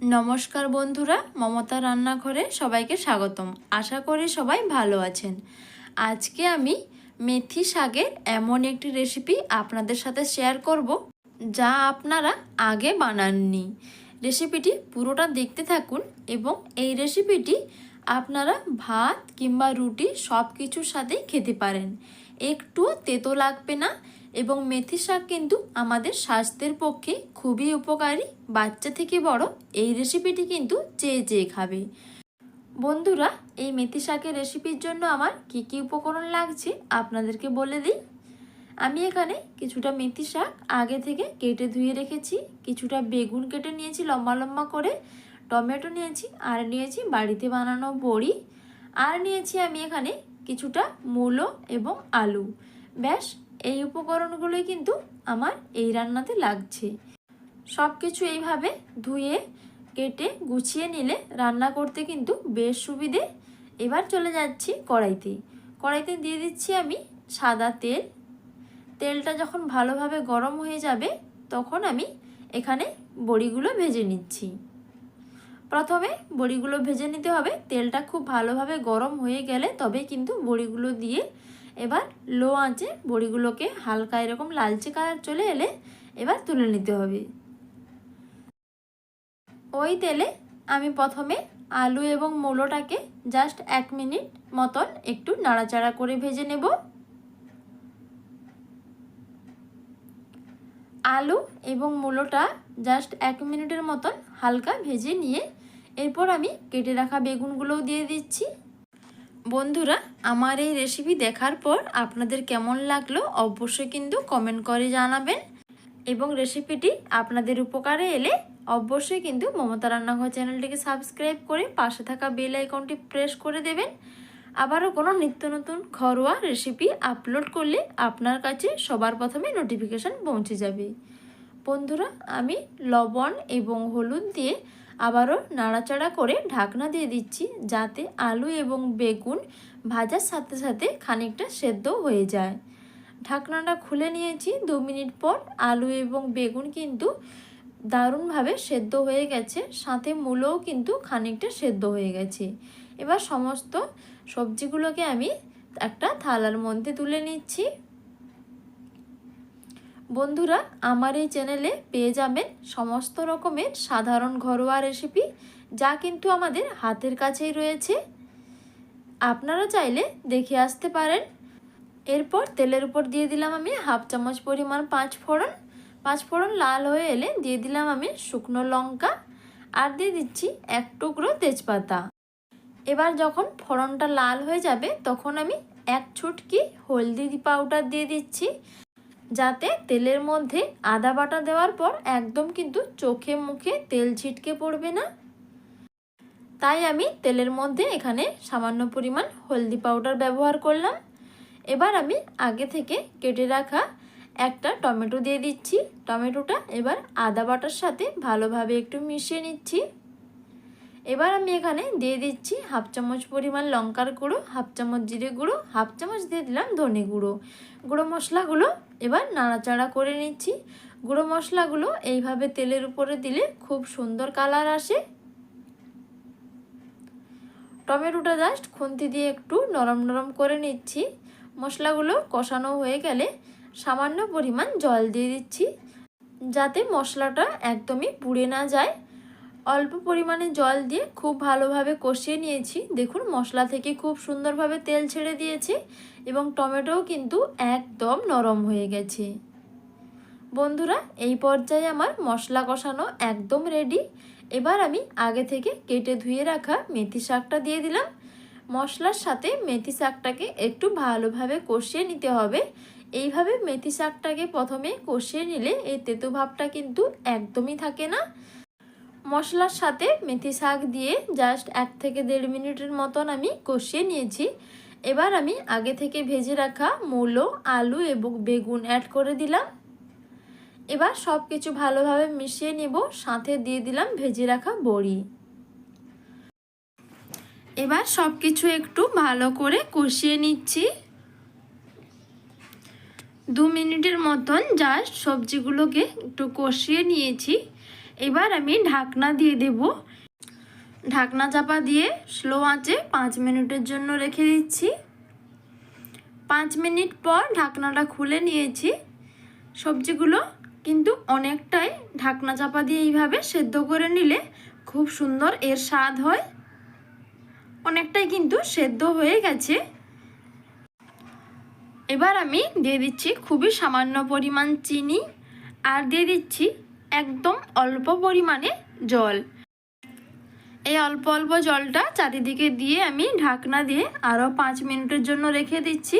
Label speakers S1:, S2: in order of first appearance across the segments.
S1: নমস্কার বন্ধুরা, মমতা রান্নাঘরে সবাইকে স্বাগতম। আশা করি সবাই ভালো আছেন। আজকে আমি মেথি শাকের এমন একটি রেসিপি আপনাদের সাথে শেয়ার করব, যা আপনারা আগে বানাননি। রেসিপিটি পুরোটা দেখতে থাকুন এবং এই রেসিপিটি আপনারা ভাত কিংবা রুটি সব কিছুর সাথেই খেতে পারেন। একটুও তেতো লাগবে না এবং মেথি শাক কিন্তু আমাদের স্বাস্থ্যের পক্ষে খুবই উপকারী। বাচ্চা থেকে বড় এই রেসিপিটি কিন্তু চেয়ে চেয়ে খাবে। বন্ধুরা, এই মেথি শাকের রেসিপির জন্য আমার কি কি উপকরণ লাগছে আপনাদেরকে বলে দিই। আমি এখানে কিছুটা মেথি শাক আগে থেকে কেটে ধুয়ে রেখেছি, কিছুটা বেগুন কেটে নিয়েছি লম্বা লম্বা করে, টমেটো নিয়েছি, আর নিয়েছি বাড়িতে বানানো বড়ি, আর নিয়েছি আমি এখানে কিছুটা মূলো এবং আলু। ব্যাস এই উপকরণগুলোই কিন্তু আমার এই রান্নাতে লাগছে। সব কিছু এইভাবে ধুয়ে, কেটে, গুছিয়ে নিলে রান্না করতে কিন্তু বেশ সুবিধে। এবার চলে যাচ্ছি কড়াইতে। কড়াইতে দিয়ে দিচ্ছি আমি সাদা তেল। তেলটা যখন ভালোভাবে গরম হয়ে যাবে, তখন আমি এখানে বড়িগুলো ভেজে নিচ্ছি। প্রথমে বড়িগুলো ভেজে নিতে হবে। তেলটা খুব ভালোভাবে গরম হয়ে গেলে তবে কিন্তু বড়িগুলো দিয়ে এবার লো আঁচে বড়িগুলোকে হালকা এরকম লালচে কালার চলে এলে এবার তুলে নিতে হবে। ওই তেলে আমি প্রথমে আলু এবং মূলোটাকে জাস্ট এক মিনিট মতন একটু নাড়াচাড়া করে ভেজে নেব। আলু এবং মূলোটা জাস্ট এক মিনিটের মতন হালকা ভেজে নিয়ে এরপর আমি কেটে রাখা বেগুনগুলোও দিয়ে দিচ্ছি। বন্ধুরা, আমার এই রেসিপি দেখার পর আপনাদের কেমন লাগল অবশ্যই কিন্তু কমেন্ট করে জানাবেন। এবং রেসিপিটি আপনাদের উপকারে এলে অবশ্যই কিন্তু মমতা রান্নাঘর চ্যানেলটিকে সাবস্ক্রাইব করে পাশে থাকা বেল আইকনটি প্রেস করে দেবেন। আবারও কোনো নিত্য নতুন ঘরোয়া রেসিপি আপলোড করলে আপনার কাছে সবার প্রথমে নোটিফিকেশান পৌঁছে যাবে। বন্ধুরা, আমি লবণ এবং হলুদ দিয়ে আবারও নাড়াচাড়া করে ঢাকনা দিয়ে দিচ্ছি যাতে আলু এবং বেগুন ভাজার সাথে সাথে খানিকটা সেদ্ধ হয়ে যায়। ঢাকনাটা খুলে নিয়েছি। দু মিনিট পর আলু এবং বেগুন কিন্তু দারুণভাবে সেদ্ধ হয়ে গেছে। সাথে মূলও কিন্তু খানিকটা সেদ্ধ হয়ে গেছে। এবার সমস্ত সবজিগুলোকে আমি একটা থালার মধ্যে তুলে নিচ্ছি। বন্ধুরা, আমার এই চ্যানেলে পেয়ে যাবেন সমস্ত রকমের সাধারণ ঘরোয়া রেসিপি যা কিন্তু আমাদের হাতের কাছেই রয়েছে। আপনারা চাইলে দেখে আসতে পারেন। এরপর তেলের উপর দিয়ে দিলাম আমি হাফ চামচ পরিমাণ পাঁচ ফোড়ন। পাঁচ ফোড়ন লাল হয়ে এলে দিয়ে দিলাম আমি শুকনো লঙ্কা আর দিয়ে দিচ্ছি এক টুকরো তেজপাতা। এবার যখন ফোড়নটা লাল হয়ে যাবে, তখন আমি এক ছুটকি হলদি পাউডার দিয়ে দিচ্ছি। যাতে তেলের মধ্যে আদা বাটা দেওয়ার পর একদম কিন্তু চোখে মুখে তেল ছিটকে পড়বে না। তাই আমি তেলের মধ্যে এখানে সামান্য পরিমাণ হলদি পাউডার ব্যবহার করলাম। এবার আমি আগে থেকে কেটে রাখা একটা টমেটো দিয়ে দিচ্ছি। টমেটোটা এবার আদা বাটার সাথে ভালোভাবে একটু মিশিয়ে নিচ্ছি। এবার আমি এখানে দিয়ে দিচ্ছি হাফ চামচ পরিমাণ লঙ্কার গুঁড়ো, হাফ চামচ জিরে গুঁড়ো, হাফ চামচ দিয়ে দিলাম ধনে গুঁড়ো। গুঁড়ো মশলাগুলো এবার নাড়াচাড়া করে নিচ্ছি। গুঁড়ো মশলাগুলো এইভাবে তেলের উপরে দিলে খুব সুন্দর কালার আসে। টমেটোটা জাস্ট খুন্তি দিয়ে একটু নরম নরম করে নিচ্ছি। মশলাগুলো কষানো হয়ে গেলে সামান্য পরিমাণ জল দিয়ে দিচ্ছি। যাতে মশলাটা একদমই পুড়ে না যায়। অল্প পরিমাণে জল দিয়ে খুব ভালোভাবে কষিয়ে নিয়েছি। দেখুন, মশলা থেকে খুব সুন্দরভাবে তেল ছেড়ে দিয়েছে এবং টমেটোও কিন্তু একদম নরম হয়ে গেছে। বন্ধুরা, এই পর্যায়ে আমার মশলা কষানো একদম রেডি। এবার আমি আগে থেকে কেটে ধুয়ে রাখা মেথি শাকটা দিয়ে দিলাম। মশলার সাথে মেথি শাকটাকে একটু ভালোভাবে কষিয়ে নিতে হবে। এইভাবে মেথি শাকটাকে প্রথমে কষিয়ে নিলে এই তেতো ভাবটা কিন্তু একদমই থাকে না। মশলার সাথে মেথি শাক দিয়ে জাস্ট এক থেকে দেড় মিনিটের মতন আমি কষিয়ে নিয়েছি। এবার আমি আগে থেকে ভেজে রাখা মূলো, আলু এবং বেগুন অ্যাড করে দিলাম। এবার সব কিছু ভালোভাবে মিশিয়ে নেব, সাথে দিয়ে দিলাম ভেজে রাখা বড়ি। এবার সব কিছু একটু ভালো করে কষিয়ে নিচ্ছি। দু মিনিটের মতন জাস্ট সবজিগুলোকে একটু কষিয়ে নিয়েছি। এবার আমি ঢাকনা দিয়ে দেব। ঢাকনা চাপা দিয়ে স্লো আঁচে পাঁচ মিনিটের জন্য রেখে দিচ্ছি। পাঁচ মিনিট পর ঢাকনাটা খুলে নিয়েছি। সবজিগুলো কিন্তু অনেকটাই ঢাকনা চাপা দিয়ে এইভাবে সেদ্ধ করে নিলে খুব সুন্দর এর স্বাদ হয়। অনেকটাই কিন্তু সেদ্ধ হয়ে গেছে। এবার আমি দিয়ে দিচ্ছি খুবই সামান্য পরিমাণ চিনি। আর দিয়ে দিচ্ছি একদম অল্প পরিমাণে জল। এই অল্প অল্প জলটা চারিদিকে দিয়ে আমি ঢাকনা দিয়ে আরও পাঁচ মিনিটের জন্য রেখে দিচ্ছি,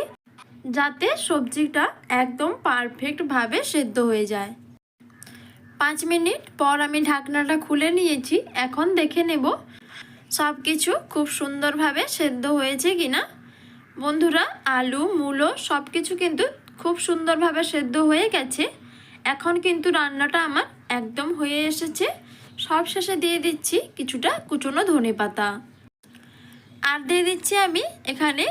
S1: যাতে সবজিটা একদম পারফেক্টভাবে সেদ্ধ হয়ে যায়। পাঁচ মিনিট পর আমি ঢাকনাটা খুলে নিয়েছি। এখন দেখে নেব সব কিছু খুব সুন্দরভাবে সেদ্ধ হয়েছে কি না বন্ধুরা, আলু, মূলো সব কিছু কিন্তু খুব সুন্দরভাবে সেদ্ধ হয়ে গেছে। এখন কিন্তু রান্নাটা আমার একদম হয়ে এসেছে। সব শেষে দিয়ে দিচ্ছি কিছুটা কুচনো ধনে পাতা। আর দিয়ে দিচ্ছি আমি এখানে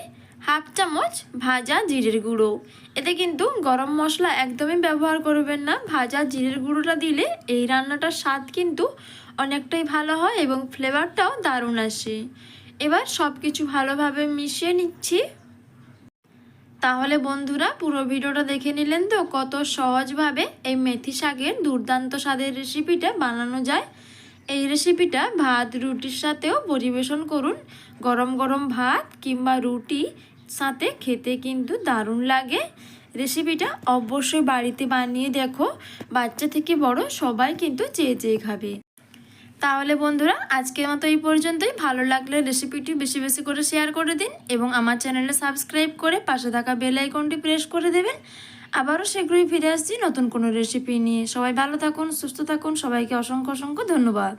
S1: হাফ চামচ ভাজা জিরের গুঁড়ো। এতে কিন্তু গরম মশলা একদমই ব্যবহার করবেন না। ভাজা জিরের গুঁড়োটা দিলে এই রান্নাটার স্বাদ কিন্তু অনেকটাই ভালো হয় এবং ফ্লেভারটাও দারুণ আসে। এবার সব কিছু ভালোভাবে মিশিয়ে নিচ্ছি। তাহলে বন্ধুরা পুরো ভিডিওটা দেখে নিলেন তো কত সহজভাবে এই মেথি শাকের দুর্দান্ত স্বাদের রেসিপিটা বানানো যায়। এই রেসিপিটা ভাত, রুটির সাথেও পরিবেশন করুন। গরম গরম ভাত কিংবা রুটি সাথে খেতে কিন্তু দারুণ লাগে। রেসিপিটা অবশ্যই বাড়িতে বানিয়ে দেখো। বাচ্চা থেকে বড় সবাই কিন্তু চেয়ে চেয়ে খাবে। তাহলে বন্ধুরা, আজকের মতো এই পর্যন্তই। ভালো লাগলে রেসিপিটি বেশি বেশি করে শেয়ার করে দিন এবং আমার চ্যানেলে সাবস্ক্রাইব করে পাশে থাকা বেল আইকনটি প্রেস করে দেবেন। আবারও শীঘ্রই ফিরে আসছি নতুন কোনো রেসিপি নিয়ে। সবাই ভালো থাকুন, সুস্থ থাকুন। সবাইকে অসংখ্য অসংখ্য ধন্যবাদ।